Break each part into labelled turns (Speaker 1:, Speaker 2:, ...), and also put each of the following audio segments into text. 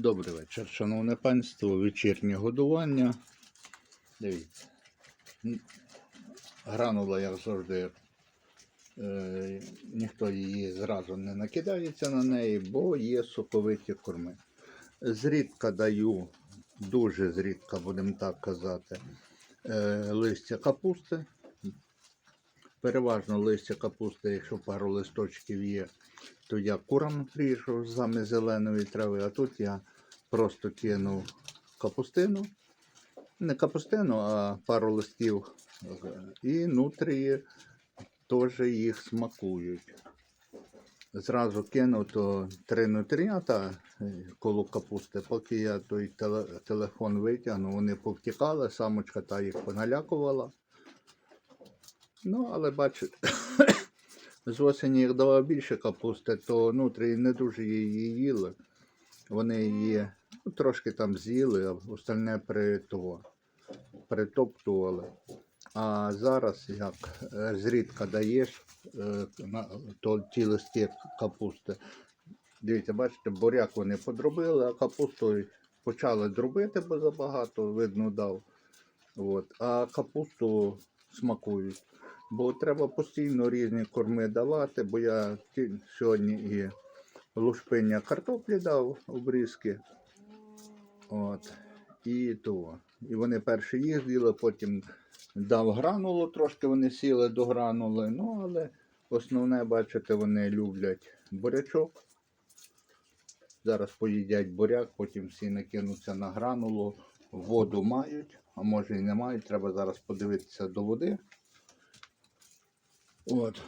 Speaker 1: Добрий вечір, шановне панство, вечірнє годування. Дивіться. Гранула, як завжди, е, ніхто її зразу не накидається на неї, бо є соковиті корми. Зрідка даю, дуже зрідка, будемо так казати, е, листя капусти. Переважно листя капусти, якщо пару листочків є, то я курам ріжу замість зеленої трави, а тут я просто кинув капустину. Не капустину, а пару листів. І нутрії теж їх смакують. Зразу кинув то три нутріята е, коло капусти, поки я той телефон витягнув, вони повтікали, самочка та їх поналякувала. Ну, але бачите, з осені їх дала більше капусти, то нутрії не дуже її їли. Вони її ну, трошки там з'їли, а остальне при того, притоптували. А зараз, як е, зрідка даєш, е, то ті листки капусти. Дивіться, бачите, буряк вони подробили, а капусту почали дробити, бо забагато, видно, дав. От. А капусту смакують. Бо треба постійно різні корми давати, бо я сьогодні і лушпиння картоплі дав обрізки. От. І то. І вони перші їх з'їли, потім дав гранулу, трошки вони сіли до гранули. Ну, але основне, бачите, вони люблять бурячок. Зараз поїдять буряк, потім всі накинуться на гранулу, воду мають, а може і не мають. Треба зараз подивитися до води. От.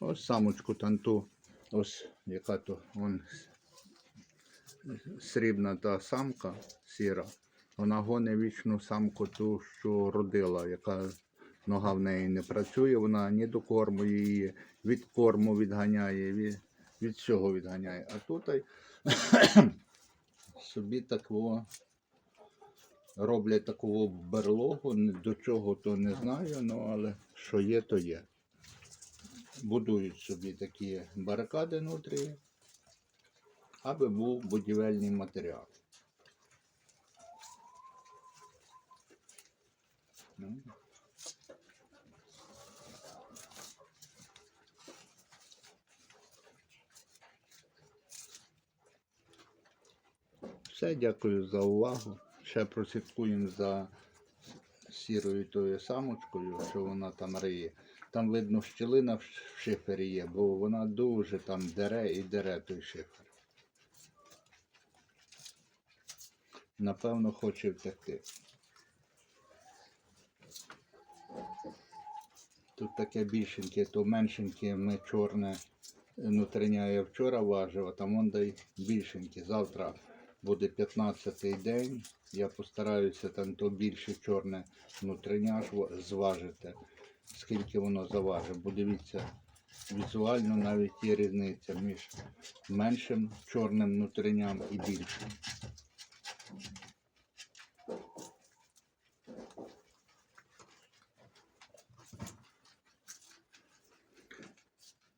Speaker 1: Ось самочку танту, ось яка то вон срібна та самка сіра. Вона гоне вічну самку ту, що родила, яка нога в неї не працює, вона ні до корму її, від корму відганяє, від, від всього відганяє. А тут собі такого роблять таку берлогу, до чого то не знаю, ну але що є, то є. Будують собі такі барикади внутрі, аби був будівельний матеріал. Ну. Все, дякую за увагу. Ще прослідкуємо за сірою тою самочкою, що вона там риє. Там видно щілина в шифері є, бо вона дуже там дере і дере той шифер. Напевно, хоче втекти. Тут таке більшеньке, то меншеньке ми чорне внутрішня я вчора важив, а там он дай більшеньке. Завтра буде 15-й день. Я постараюся там то більше чорне внутрішня зважити, скільки воно заважить. Бо дивіться, візуально навіть є різниця між меншим чорним внутрішням і більшим.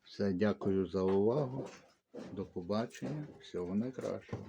Speaker 1: Все, дякую за увагу. До побачення. Всього найкращого.